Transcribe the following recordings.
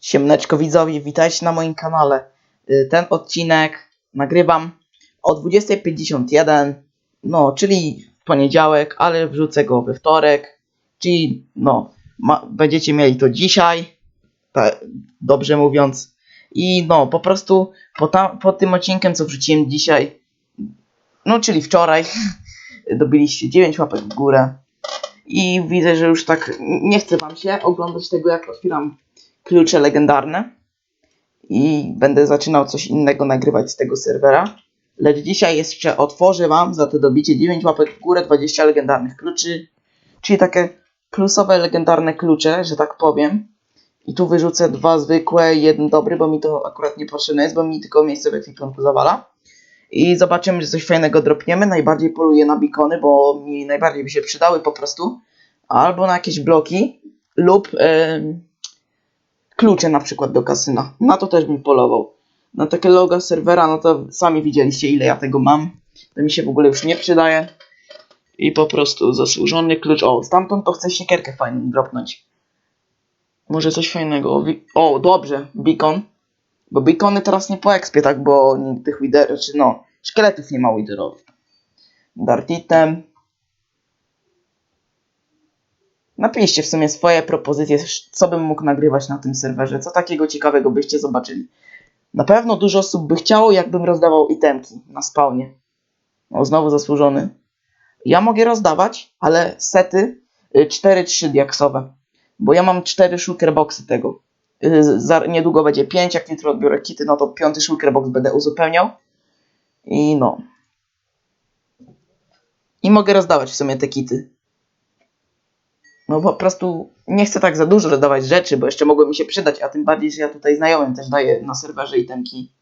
Siemneczko widzowie, witajcie na moim kanale. Y, Ten odcinek nagrywam o 20.51, no, czyli w poniedziałek, ale wrzucę go we wtorek, czyli no, ma, będziecie mieli to dzisiaj, ta, dobrze mówiąc. I no, po prostu po, tam, po tym odcinkiem, co wrzuciłem dzisiaj, no, czyli wczoraj, dobiliście 9 łapek w górę. I widzę, że już tak nie chce wam się oglądać tego, jak otwieram klucze legendarne. I będę zaczynał coś innego nagrywać z tego serwera. Lecz dzisiaj jeszcze otworzę wam za to dobicie 9 łapek w górę 20 legendarnych kluczy. Czyli takie plusowe legendarne klucze, że tak powiem. I tu wyrzucę dwa zwykłe jeden dobry, bo mi to akurat nie potrzebne jest, bo mi tylko miejsce w ekwipunku zawala. I zobaczymy, że coś fajnego dropniemy. Najbardziej poluję na bikony, bo mi najbardziej by się przydały po prostu. Albo na jakieś bloki lub em, klucze na przykład do kasyna. Na to też bym polował. Na takie loga serwera, no to sami widzieliście ile ja tego mam. To mi się w ogóle już nie przydaje. I po prostu zasłużony klucz. O, stamtąd to chcę siekierkę fajną dropnąć. Może coś fajnego. O, dobrze, beacon. Bo beacony teraz nie po expie, tak, bo tych wider, czy no, szkieletów nie ma widerowych. Dartitem. Napiszcie w sumie swoje propozycje, co bym mógł nagrywać na tym serwerze, co takiego ciekawego byście zobaczyli. Na pewno dużo osób by chciało, jakbym rozdawał itemki na spawnie. O, znowu zasłużony. Ja mogę rozdawać, ale sety y, 4-3 diaksowe. Bo ja mam 4 shulker boxy tego. Y, niedługo będzie 5, jak jutro odbiorę kity, no to piąty shulker box będę uzupełniał. I no. I mogę rozdawać w sumie te kity. No po prostu nie chcę tak za dużo rozdawać rzeczy, bo jeszcze mogły mi się przydać, a tym bardziej, że ja tutaj znajomym też daję na serwerze itemki.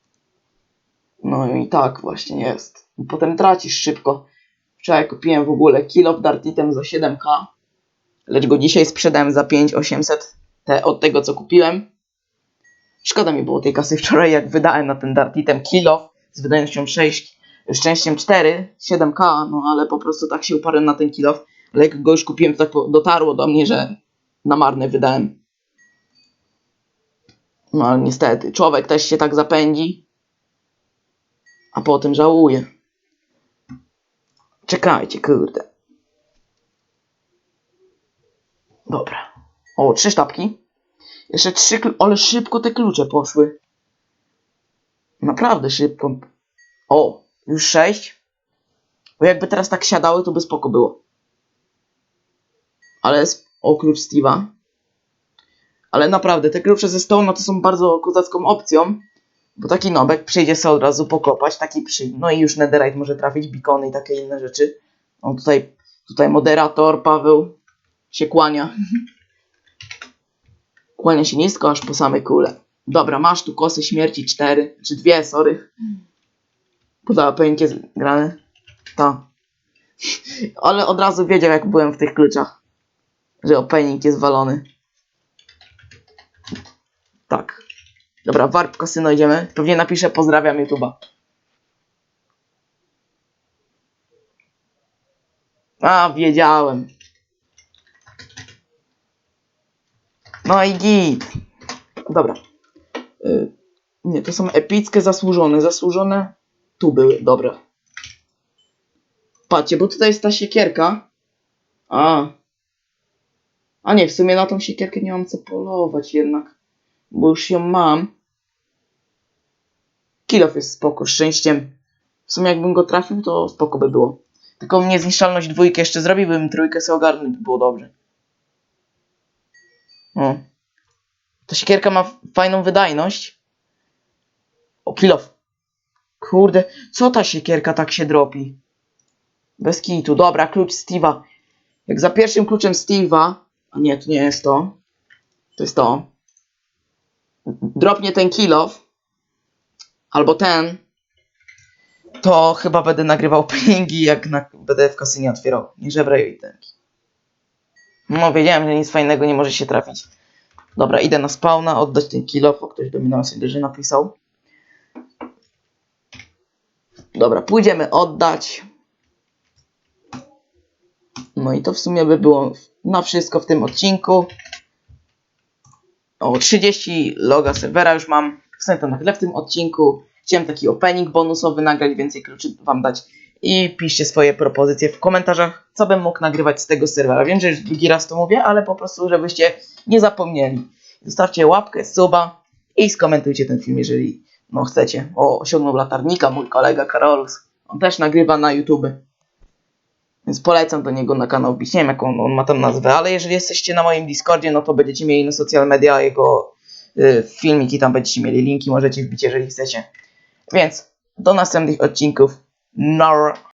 No i tak właśnie jest. Potem tracisz szybko. Wczoraj kupiłem w ogóle kilo Dart Item za 7k, lecz go dzisiaj sprzedałem za 5800 te, od tego co kupiłem. Szkoda mi było tej kasy wczoraj, jak wydałem na ten Dart Item kilo z wydajnością 6, szczęściem 4, 7k, no ale po prostu tak się uparłem na ten kilo. Ale jak go już kupiłem, to tak dotarło do mnie, że na marne wydałem. No ale niestety, człowiek też się tak zapędzi, a potem żałuje. Czekajcie, kurde. Dobra. O, trzy sztabki. Jeszcze trzy, ale szybko te klucze poszły. Naprawdę szybko. O, już sześć. Bo jakby teraz tak siadały, to by spoko było. Ale jest o klucz Steve'a. Ale naprawdę, te klucze ze Stone'a to są bardzo kozacką opcją. Bo taki nobek przyjdzie sobie od razu pokopać, taki przy... No i już netherite może trafić, beacony i takie inne rzeczy. O tutaj, tutaj moderator Paweł się kłania. Kłania się nisko, aż po same kule. Dobra, masz tu kosy śmierci cztery, czy dwie, sorry. Podała jest grane. Ta. Ale od razu wiedział, jak byłem w tych kluczach. Że opening jest walony. Tak. Dobra, warp kasyno idziemy. Pewnie napiszę pozdrawiam YouTube'a. A, wiedziałem. No i git. Dobra. Y, nie, to są epickie zasłużone. Zasłużone tu były, dobra. Patrzcie, bo tutaj jest ta siekierka. A. A nie, w sumie na tą siekierkę nie mam co polować jednak. Bo już ją mam. Kilof jest spoko, szczęściem. W sumie jakbym go trafił, to spoko by było. Tylko mnie zniszczalność jeszcze zrobiłbym, trójkę sobie ogarnąć, by było dobrze. O. Ta siekierka ma fajną wydajność. O, kilof. Kurde, co ta siekierka tak się dropi? Bez kitu. Dobra, klucz Steve'a. Jak za pierwszym kluczem Steve'a... A nie, to nie jest to. To jest to. Dropnie ten kilof. Albo ten. To chyba będę nagrywał openingi, jak na, będę w kasynie otwierał. Nie żebraj i tenki. No, wiedziałem, że nic fajnego nie może się trafić. Dobra, idę na spawna, oddać ten kilof, o ktoś do mnie na Messengerze napisał. Dobra, pójdziemy oddać. No i to w sumie by było na wszystko w tym odcinku. O 30 loga serwera już mam. W sumie to na tyle w tym odcinku. Chciałem taki opening bonusowy nagrać, więcej kluczy wam dać. I piszcie swoje propozycje w komentarzach, co bym mógł nagrywać z tego serwera. Wiem, że już drugi raz to mówię, ale po prostu, żebyście nie zapomnieli. Zostawcie łapkę, suba i skomentujcie ten film, jeżeli no, chcecie. O, osiągnął latarnika mój kolega Karolus. On też nagrywa na YouTube. Więc polecam do niego na kanał wbić. Nie wiem jaką on ma tam nazwę, ale jeżeli jesteście na moim Discordzie, no to będziecie mieli na social media jego y, filmiki, tam będziecie mieli linki, możecie wbić jeżeli chcecie. Więc do następnych odcinków. Nor.